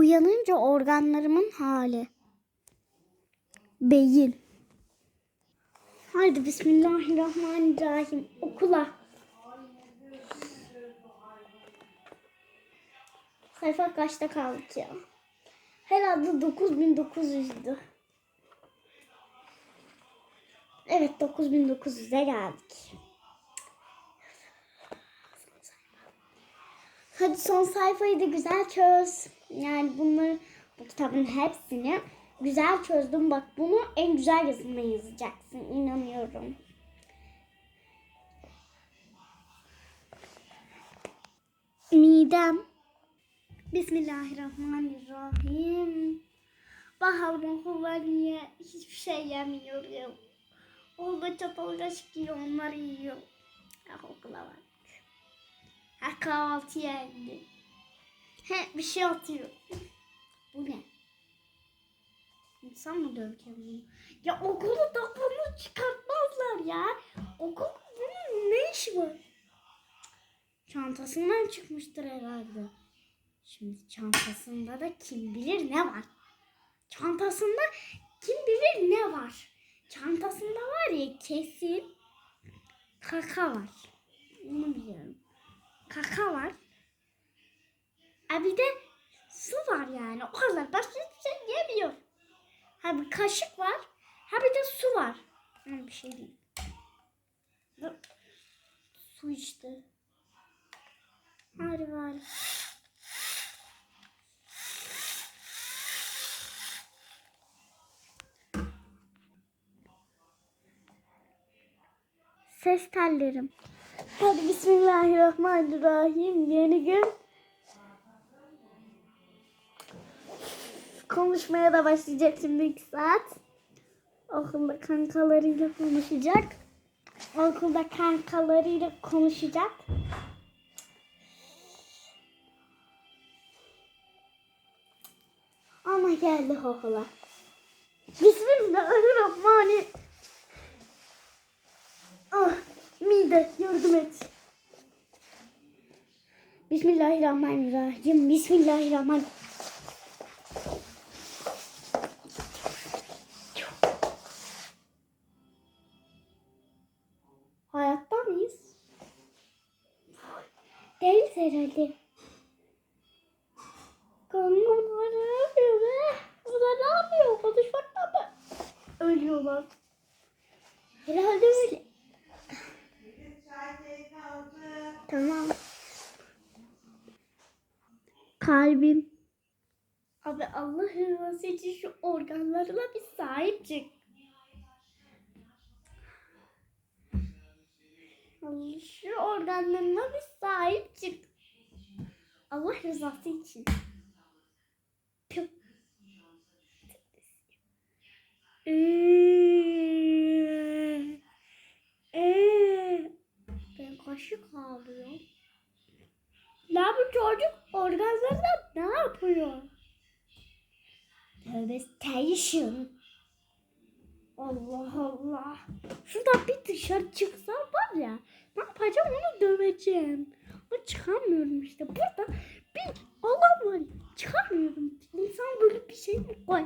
Uyanınca organlarımın hali. Beyin. Haydi Bismillahirrahmanirrahim. Okula. Sayfa kaçta kaldık ya? Herhalde 9900'dü. Evet 9900'e geldik. Hadi son sayfayı da güzel çöz. Yani bunları bu kitabın hepsini güzel çözdüm. Bak bunu en güzel yazımla yazacaksın. inanıyorum. Midem. Bismillahirrahmanirrahim. Baharın kullanıyor. Hiçbir şey yemiyorum. Orada çatal kaşık yiyor. Onları yiyor. Ah okula bak. Ha kahvaltı yendi. He bir şey atıyor. Bu ne? İnsan mı döv kendini? Ya okulu da bunu çıkartmazlar ya. Okul bunun ne işi var? Çantasından çıkmıştır herhalde. Şimdi çantasında da kim bilir ne var? Çantasında kim bilir ne var? Çantasında var ya kesin kaka var. Onu biliyorum. Kaka var. Ha bir de su var yani. O kadar başka hiçbir şey yemiyor. Ha bir kaşık var. Ha bir de su var. Ha, bir şey değil. Su içti. Hadi bari. Ses tellerim. Hadi Bismillahirrahmanirrahim. Yeni gün. Konuşmaya da başlayacak şimdi iki saat. Okulda kankalarıyla konuşacak. Okulda kankalarıyla konuşacak. Ama geldi okula. Bismillahirrahmanirrahim. Ah, mide yardım et. Bismillahirrahmanirrahim. Bismillahirrahmanirrahim. Değiliz herhalde. Kanka bunlar ne yapıyor be? Bunlar ne yapıyor? Konuşmaktan mı? Ölüyorlar. Herhalde öyle. Tamam. Kalbim. Abi Allah rızası için şu organlarına bir sahip çık. Allah şu organlarına bir. Allah rızası için. Ben kaşık ağlıyorum. Ne bu çocuk organlarına ne yapıyor? Tövbe station. Allah Allah. Şuradan bir dışarı çıksam var ya. Ne yapacağım onu döveceğim. Ama çıkamıyorum işte. Burada ben alamam. Çıkamıyorum. İnsan böyle bir şey mi koy?